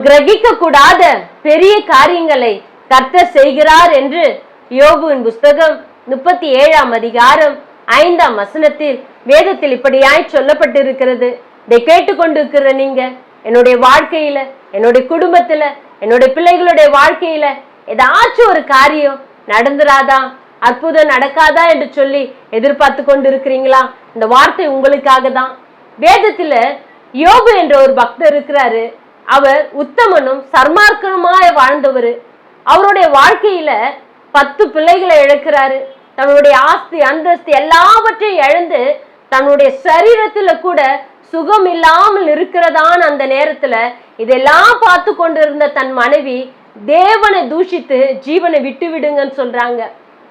கிரகிக்க கூடாத பெரிய காரியங்களை கர்த்தர் செய்கிறார் என்று யோபுவின் புஸ்தகம் முப்பத்தி ஏழாம் அதிகாரம் ஐந்தாம் வசனத்தில் வேதத்தில் இப்படியாய் சொல்லப்பட்டிருக்கிறது. இதை கேட்டுக்கொண்டிருக்கிற நீங்க என்னுடைய வாழ்க்கையில என்னுடைய குடும்பத்துல என்னுடைய பிள்ளைகளுடைய வாழ்க்கையில ஏதாச்சும் ஒரு காரியம் நடந்துராதா அற்புதம் நடக்காதா என்று சொல்லி எதிர்பார்த்து கொண்டு இருக்கிறீங்களா இந்த வார்த்தை உங்களுக்காக தான் வேதத்துல யோபு என்ற ஒரு பக்தர் இருக்கிறாரு. அவர் உத்தமனும் சர்மார்க்கனுமாய் வாழ்ந்தவர். அவருடைய வாழ்க்கையில பத்து பிள்ளைகளை இழக்கிறாரு. தன்னுடைய ஆஸ்தி அந்தஸ்து எல்லாவற்றையும் இழந்து தன்னுடைய சரீரத்துல கூட சுகம் இல்லாமல் இருக்கிறதான அந்த நேரத்துல இதெல்லாம் பார்த்து கொண்டிருந்த தன் மனைவி தேவனை தூஷித்து ஜீவனை விட்டு விடுங்கன்னு சொல்றாங்க.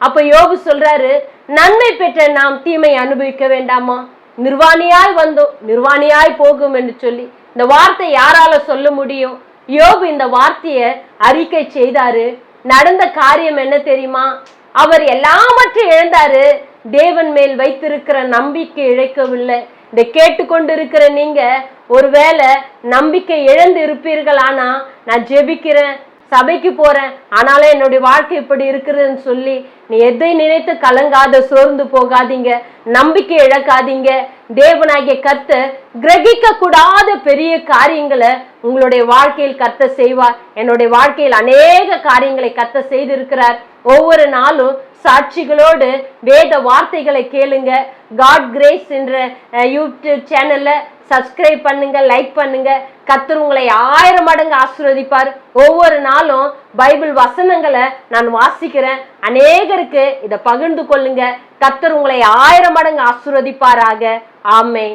அப்ப யோபு சொல்றாரு நன்மை பெற்ற நாம் தீமை அனுபவிக்க வேண்டாமா? நிர்வாணியாய் வந்தோம் நிர்வாணியாய் போகும் என்று சொல்லி. இந்த வார்த்தை யாரால சொல்ல முடியும்? யோபு இந்த வார்த்தையை அறிக்கை செய்தாரு. நடந்த காரியம் என்ன தெரியுமா? அவர் எல்லாவற்றையும் இழந்தாரு. தேவன் மேல் வைத்திருக்கிற நம்பிக்கை இழைக்கவில்லை. இதை கேட்டுக்கொண்டிருக்கிற நீங்க ஒருவேளை நம்பிக்கை இழந்து இருப்பீர்கள் ஆனா நான் ஜெபிக்கிறேன். சபைக்கு போறேன். ஆனாலும் என்னுடைய வாழ்க்கை இப்படி இருக்குதுன்னு சொல்லி நீ எதை நினைத்து கலங்காத சோர்ந்து போகாதீங்க. நம்பிக்கை இழக்காதீங்க. தேவனாகிய கர்த்தர் கிரகிக்க கூடாத பெரிய காரியங்களை உங்களுடைய வாழ்க்கையில் கர்த்த செய்வார். என்னுடைய வாழ்க்கையில் அநேக காரியங்களை கர்த்த செய்திருக்கிறார். ஒவ்வொரு நாளும் சாட்சிகளோடு வேத வார்த்தைகளை கேளுங்க. காட் கிரேஸ் என்ற யூடியூப் சேனல்ல சப்ஸ்கிரைப் பண்ணுங்க லைக் பண்ணுங்க. கத்தர் உங்களை ஆயிரம் மடங்கு ஆசிர்வதிப்பார். ஒவ்வொரு நாளும் பைபிள் வசனங்களை நான் வாசிக்கிறேன். அநேகருக்கு இதை பகிர்ந்து கொள்ளுங்க. கத்தர் உங்களை ஆயிரம் மடங்கு ஆசிர்வதிப்பாராக. ஆமை